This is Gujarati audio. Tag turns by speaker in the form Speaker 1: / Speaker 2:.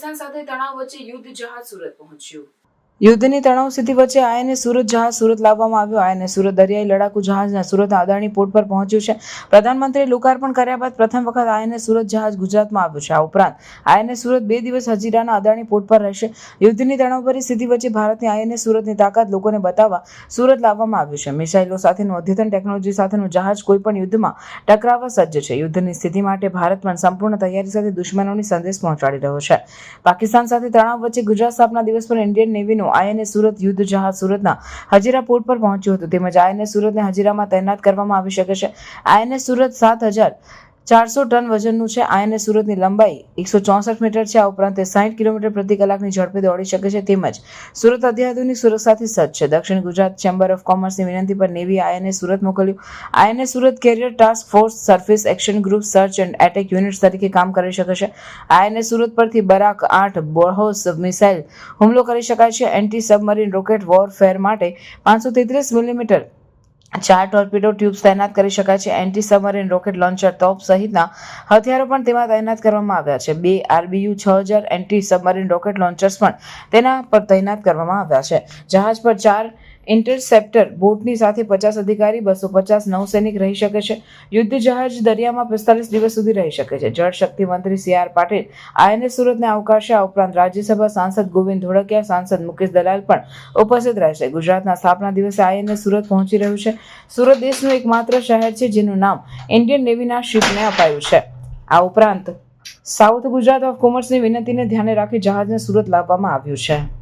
Speaker 1: પાકિસ્તાન સાથે તણાવ વચ્ચે યુદ્ધ જહાજ સુરત પહોંચ્યું.
Speaker 2: યુદ્ધની તણાવ સ્થિતિ વચ્ચે આઈએનએસ સુરત જહાજ સુરત લાવવામાં આવ્યો. આઈએનએસ સુરત દરિયાઈ લડાકુ જહાજના સુરતના અદાણી પોર્ટ પર પહોંચ્યું છે. પ્રધાનમંત્રી લોકાર્પણ કર્યા બાદ પ્રથમ વખત આઈએનએસ સુરત જહાજ ગુજરાતમાં આવ્યું છે. આ ઉપરાંત આઈએનએસ સુરત બે દિવસ હજીરાના અદાણી પોર્ટ પર રહેશે. યુદ્ધની તણાવભરી સ્થિતિ વચ્ચે ભારતની આઈએનએસ સુરતની તાકાત લોકોને બતાવવા સુરત લાવવામાં આવ્યું છે. મિસાઇલો સાથેનું અદ્યતન ટેકનોલોજી સાથેનું જહાજ કોઈપણ યુદ્ધમાં ટકરાવવા સજ્જ છે. યુદ્ધની સ્થિતિ માટે ભારત પણ સંપૂર્ણ તૈયારી સાથે દુશ્મનોની સંદેશ પહોંચાડી રહ્યો છે. પાકિસ્તાન સાથે તણાવ વચ્ચે ગુજરાત સ્થાપના દિવસ પર ઇન્ડિયન નેવીનું આઈએનએસ સુરત યુદ્ધ જહાજ સુરતના હજીરા પોર્ટ પર પહોંચ્યું હતું. તેમજ આઈએનએસ સુરતને હજીરામાં તૈનાત કરવામાં આવી શકે છે. આઈએનએસ સુરત સાત હજાર ચારસો ટન વજનનું છે આઈએનએસ સુરતની લંબાઈ. એકસો ચોસઠ મીટર છે આ ઉપરાંત તે સાઠ કિલોમીટર પ્રતિ કલાકની ઝડપે દોડી શકે છે. તેમજ સુરત અત્યાધુનિક સુરક્ષાથી સજ્જ છે. દક્ષિણ ગુજરાત ચેમ્બર ઓફ કોમર્સની વિનંતી પર નેવી આઈએનએસ સુરત મોકલ્યું. INS Surat carrier task force surface action group search and attack units તરીકે કામ કરી શકે છે. આઈએનએસ સુરત પરથી બરાક આઠ બોહોસ મિસાઇલ હુમલો કરી શકાય છે. એન્ટી સબમરીન રોકેટ વોરફેર માટે પાંચસો તેત્રીસ મિલીમીટર ચાર ટોર્પિડો ટ્યુબ્સ તૈનાત કરી શકાય છે. એન્ટી સબમરીન રોકેટ લોન્ચર તોપ સહિતના હથિયારો પણ તેમાં તૈનાત કરવામાં આવ્યા છે. બે આરબીયુ છ હજાર એન્ટી સબમરીન રોકેટ લોન્ચર્સ પણ તેના પર તૈનાત કરવામાં આવ્યા છે. જહાજ પર ચાર ઇન્ટરસેપ્ટર બોટની સાથે પચાસ અધિકારી, બસો પચાસ નૌસૈનિક રહી શકે છે. યુદ્ધ જહાજ દરિયામાં પિસ્તાલીસ દિવસ સુધી રહી શકે છે. જળશક્તિ મંત્રી સી આર પાટીલ આઈએનએસ સુરતને આવકારશે. આ ઉપરાંત રાજ્યસભા સાંસદ ગોવિંદ ધોળકિયા, સાંસદ મુકેશ દલાલ પણ ઉપસ્થિત રહેશે. ગુજરાતના સ્થાપના દિવસે આઈએનએસ સુરત પહોંચી રહ્યું છે. સુરત દેશનું એકમાત્ર શહેર છે જેનું નામ ઇન્ડિયન નેવીના શિપને અપાયું છે. આ ઉપરાંત સાઉથ ગુજરાત ઓફ કોમર્સની વિનંતીને ધ્યાને રાખી જહાજને સુરત લાવવામાં આવ્યું છે.